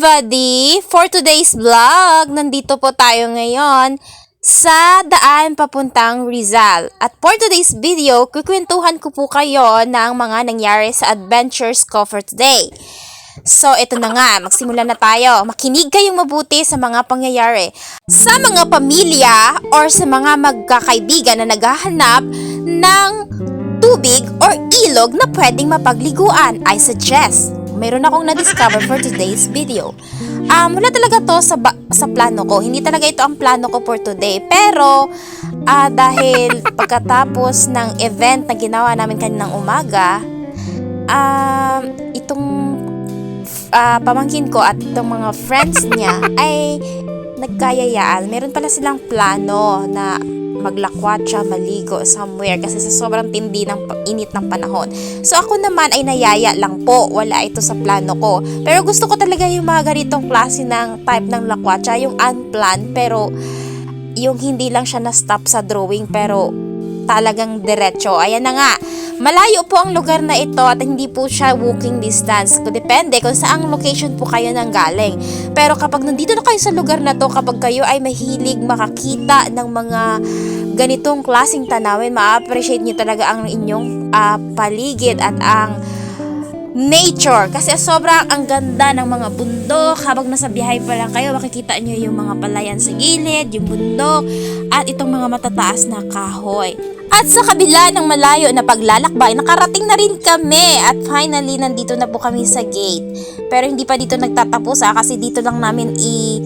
everybody! For today's vlog, nandito po tayo ngayon sa daan papuntang Rizal. At for today's video, kukwentuhan ko po kayo ng mga nangyari sa adventures ko for today. So, ito na nga, magsimula na tayo. Makinig kayong mabuti sa mga pangyayari. Sa mga pamilya or sa mga magkakaibigan na naghahanap ng tubig or ilog na pwedeng mapagliguan, I suggest meron akong na-discover for today's video. Um, wala talaga to sa, sa plano ko. Hindi talaga ito ang plano ko for today. Pero, ah, dahil pagkatapos ng event na ginawa namin kaninang umaga, um, itong ah, pamangkin ko at itong mga friends niya ay nagkayayaan. Meron pala silang plano na maglakwatsa, maligo somewhere kasi sa sobrang tindi ng init ng panahon. So ako naman ay nayaya lang po, wala ito sa plano ko. Pero gusto ko talaga yung mga ganitong klase ng type ng lakwatsa, yung unplanned pero yung hindi lang siya na-stop sa drawing pero talagang diretso. Ayan na nga. Malayo po ang lugar na ito at hindi po siya walking distance. Depende kung saang location po kayo nang galing. Pero kapag nandito na kayo sa lugar na to, kapag kayo ay mahilig makakita ng mga ganitong klasing tanawin, ma-appreciate nyo talaga ang inyong ah, paligid at ang nature. Kasi sobrang ang ganda ng mga bundok. Habang nasa biyahe pa lang kayo makikita nyo yung mga palayan sa gilid yung bundok at itong mga matataas na kahoy. At sa kabila ng malayo na paglalakbay nakarating na rin kami. At finally nandito na po kami sa gate. Pero hindi pa dito nagtatapos ah, kasi dito lang namin i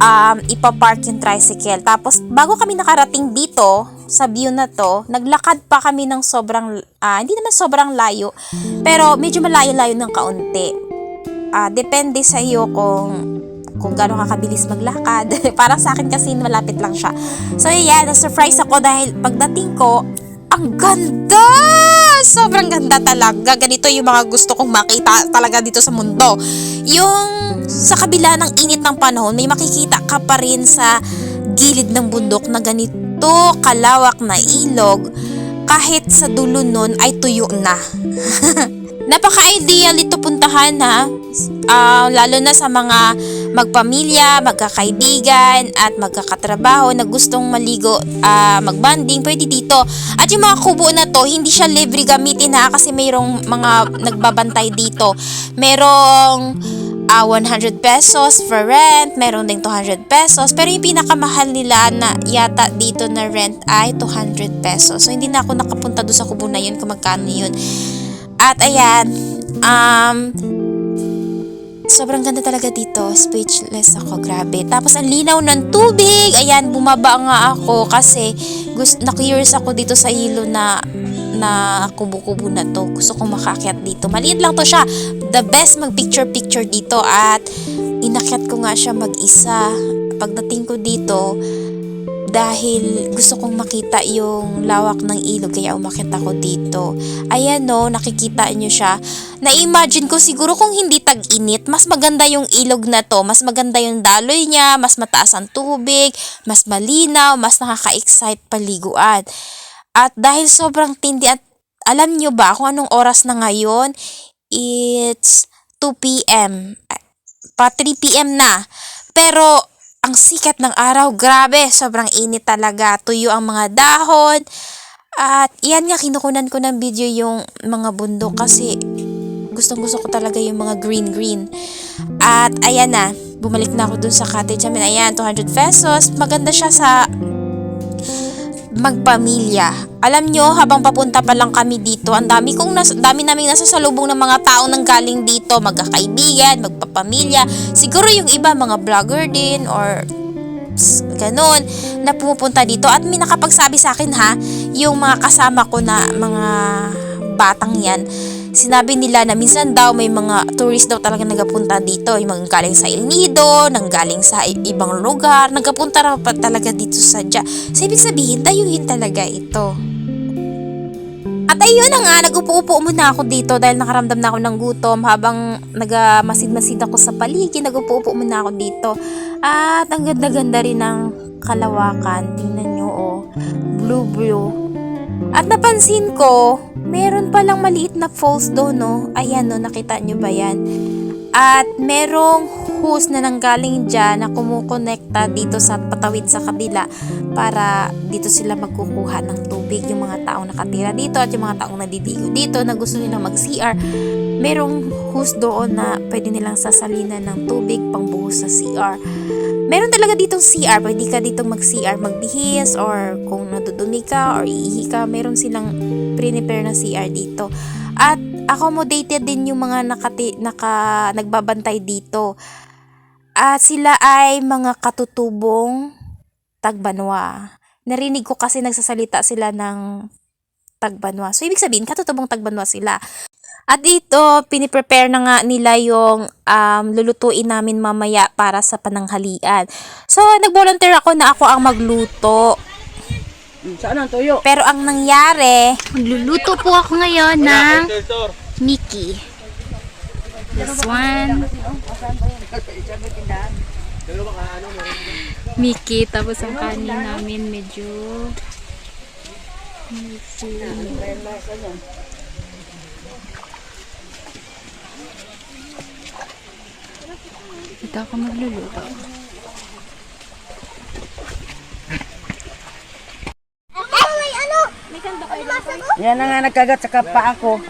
um, ipapark yung tricycle. Tapos, bago kami nakarating dito, sa view na to, naglakad pa kami ng sobrang, ah, hindi naman sobrang layo, pero medyo malayo-layo ng kaunti. Ah, depende sa iyo kung kung gaano ka kabilis maglakad. Para sa akin kasi malapit lang siya. So, yeah, na-surprise ako dahil pagdating ko, ang ganda! Sobrang ganda talaga. Ganito yung mga gusto kong makita talaga dito sa mundo. Yung sa kabila ng init ng panahon, may makikita ka pa rin sa gilid ng bundok na ganito kalawak na ilog kahit sa dulo nun ay tuyo na. Napaka-ideal ito puntahan ha. Ah, lalo na sa mga magpamilya, magkakaibigan at magkakatrabaho na gustong maligo, ah, magbanding, pwede dito. At yung mga kubo na to, hindi siya libre gamitin ha kasi mayroong mga nagbabantay dito. Merong ah 100 pesos for rent, meron ding 200 pesos, pero yung pinakamahal nila na yata dito na rent ay 200 pesos. So hindi na ako nakapunta doon sa kubo na yun kung magkano yun. At ayan, um, sobrang ganda talaga dito. Speechless ako, grabe. Tapos ang linaw ng tubig. Ayan, bumaba nga ako kasi gusto, na-curious ako dito sa hilo na na kubo-kubo na to. Gusto kong makakyat dito. Maliit lang to siya. The best mag-picture-picture dito at inakyat ko nga siya mag-isa. Pagdating ko dito, dahil gusto kong makita yung lawak ng ilog kaya umakit ako dito. Ayan no, nakikita nyo siya. Na-imagine ko siguro kung hindi tag-init, mas maganda yung ilog na to. Mas maganda yung daloy niya, mas mataas ang tubig, mas malinaw, mas nakaka-excite paliguan. At dahil sobrang tindi at alam nyo ba kung anong oras na ngayon? It's 2 p.m. Pa 3 p.m. na. Pero ang sikat ng araw, grabe, sobrang init talaga. Tuyo ang mga dahon. At yan nga, kinukunan ko ng video yung mga bundok kasi gustong gusto ko talaga yung mga green green. At ayan na, bumalik na ako dun sa cottage namin. Ayan, 200 pesos. Maganda siya sa magpamilya. Alam nyo, habang papunta pa lang kami dito, ang dami kong nas, dami naming nasa salubong ng mga tao nang galing dito, magkakaibigan, magpapamilya. Siguro yung iba mga vlogger din or ganun na pumupunta dito at may nakapagsabi sa akin ha yung mga kasama ko na mga batang yan sinabi nila na minsan daw may mga tourist daw talaga nagapunta dito yung mga galing sa El Nido nanggaling sa i- ibang lugar nagapunta raw pa talaga dito sa Sadya so ibig sabihin dayuhin talaga ito at ayun na nga, nag-upo-upo muna ako dito dahil nakaramdam na ako ng gutom habang nagamasid-masid ako sa paligid, nag-upo-upo muna ako dito. At ang ganda-ganda rin ng kalawakan. Tingnan nyo, oh. Blue-blue. At napansin ko, meron palang maliit na falls doon, no? Ayan, no, nakita nyo ba yan? At merong hose na nanggaling dyan na kumukonekta dito sa patawid sa kabila para dito sila magkukuha ng tubig yung mga taong nakatira dito at yung mga taong naliligo dito na gusto nilang mag-CR. Merong hose doon na pwede nilang sasalinan ng tubig pangbuhos sa CR. Meron talaga ditong CR, pwede ka ditong mag-CR, magbihis or kung nadudumi ka or iihi ka, meron silang prepare na CR dito. At accommodated din yung mga nakati, naka, nagbabantay dito. At sila ay mga katutubong tagbanwa. Narinig ko kasi nagsasalita sila ng tagbanwa. So, ibig sabihin, katutubong tagbanwa sila. At dito, piniprepare na nga nila yung um, lulutuin namin mamaya para sa pananghalian. So, nag-volunteer ako na ako ang magluto. Saan ang tuyo? Pero ang nangyari, Magluluto po ako ngayon ng Mickey. This one. Mickey, tapos ang kanin namin medyo Ito ako magluluto. Yan na nga nagkagat sa kapa ako.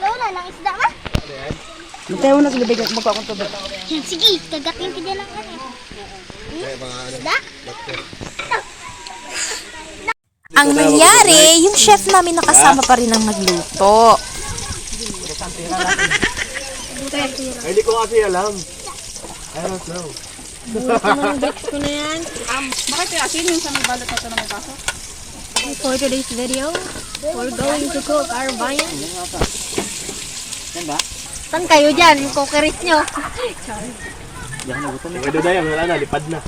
Lola, lang isda ka? Matayo na sila bigyan mo akong tubig. Sige, kagatin ka dyan lang ano. Isda? Ang nangyari, yung chef namin nakasama pa rin ang nagluto. Ay, Hindi ko kasi alam. I don't know. For today's video, we're going to cook our bayan. Saan kayo dyan? Yung kukiris nyo. Yung ito na yan, wala na, lipad na.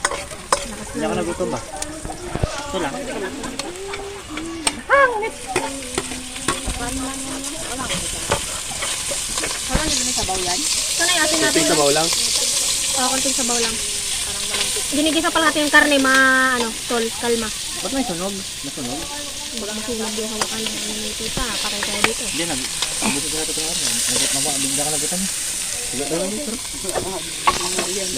Saan yung asin natin? Sabaw lang. Oh, konting sabaw lang. Ginigisa pala natin yung karne, ma, ano, tol, kalma. Ba't may sunog? Nasunog? Baka masunog yung hawakan ng ano ni tita. Patay tayo dito. Hindi, nag... Buto ka ito. Nagot na ba? Ka nagutan. Wala na lang ito.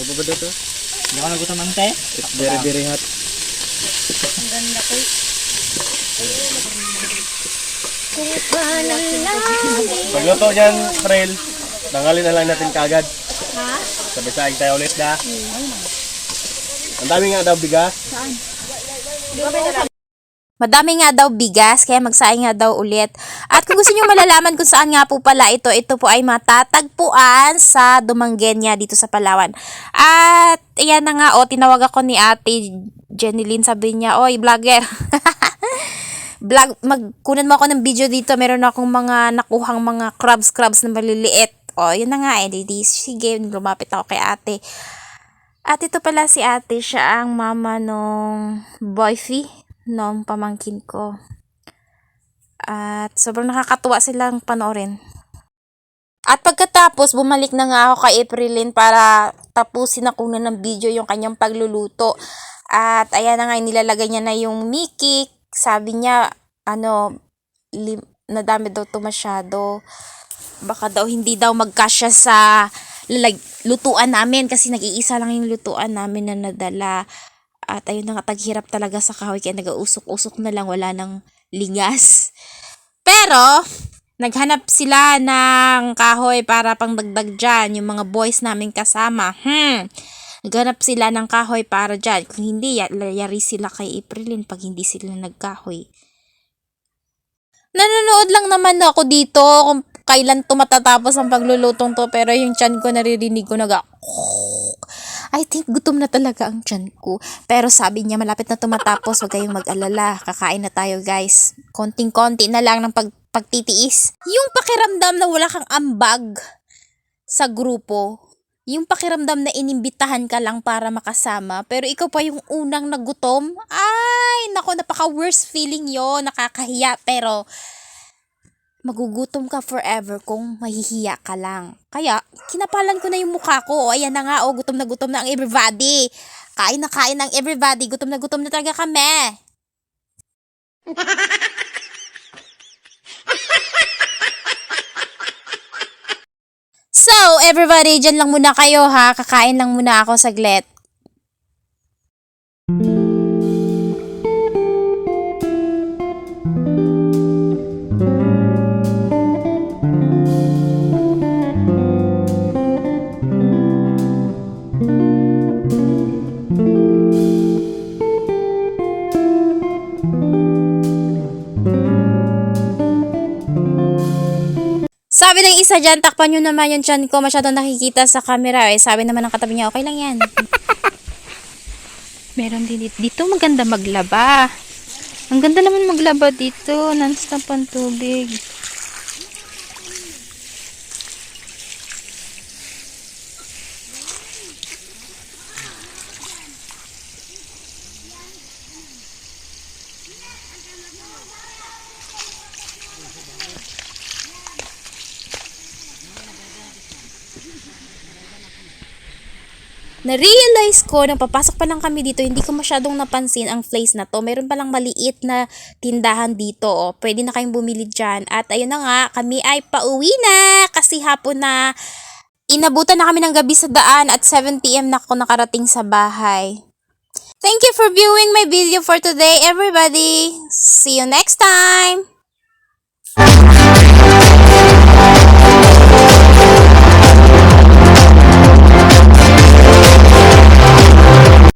Bababa to. Hindi ka nagutan man, te? It's very, very hot. Pagluto dyan, Trail, tanggalin na lang natin kagad. Sabi sa tayo ulit na. Ang dami nga daw bigas. Madami nga daw bigas, kaya magsaing nga daw ulit. At kung gusto nyo malalaman kung saan nga po pala ito, ito po ay matatagpuan sa Dumanguenya dito sa Palawan. At ayan na nga, o, tinawag ako ni ate Jenilyn, sabi niya, oy, vlogger. Vlog, magkunan mo ako ng video dito, meron akong mga nakuhang mga crabs, crabs na maliliit. O, yun na nga, eh, di, sige, lumapit ako kay ate. At ito pala si ate, siya ang mama nung boyfie nung pamangkin ko. At sobrang nakakatuwa silang panoorin. At pagkatapos, bumalik na nga ako kay Aprilin para tapusin na kunan ng video yung kanyang pagluluto. At ayan na nga, nilalagay niya na yung Mickey. Sabi niya, ano, lim- nadami daw to masyado. Baka daw hindi daw magkasya sa lalag- lutuan namin kasi nag-iisa lang yung lutuan namin na nadala. At ayun na nga, taghirap talaga sa kahoy kaya nag-usok-usok na lang, wala nang lingas. Pero, naghanap sila ng kahoy para pang dagdag dyan, yung mga boys namin kasama. Hmm, naghanap sila ng kahoy para dyan. Kung hindi, ya- yari sila kay Aprilin pag hindi sila nagkahoy. Nanonood lang naman ako dito kung kailan to matatapos ang paglulutong to pero yung chan ko naririnig ko nag I think gutom na talaga ang tiyan ko. Pero sabi niya, malapit na tumatapos, huwag kayong mag-alala. Kakain na tayo, guys. Konting-konti na lang ng pag pagtitiis. Yung pakiramdam na wala kang ambag sa grupo, yung pakiramdam na inimbitahan ka lang para makasama, pero ikaw pa yung unang nagutom, ay, nako, napaka-worst feeling yo nakakahiya, pero magugutom ka forever kung mahihiya ka lang. Kaya, kinapalan ko na yung mukha ko. Ayan na nga, oh, gutom na gutom na ang everybody. Kain na kain ang everybody. Gutom na gutom na talaga kami. So, everybody, dyan lang muna kayo ha. Kakain lang muna ako saglit. Sabi ng isa dyan, takpan nyo naman yung chan ko. Masyadong nakikita sa camera. Eh, sabi naman ng katabi niya, okay lang yan. Meron din dito. Dito maganda maglaba. Ang ganda naman maglaba dito. Non-stop ang tubig. Na-realize ko, nang papasok pa lang kami dito, hindi ko masyadong napansin ang place na to. Meron palang maliit na tindahan dito. Oh. Pwede na kayong bumili dyan. At ayun na nga, kami ay pauwi na. Kasi hapon na. Inabutan na kami ng gabi sa daan at 7pm na ako nakarating sa bahay. Thank you for viewing my video for today, everybody. See you next time!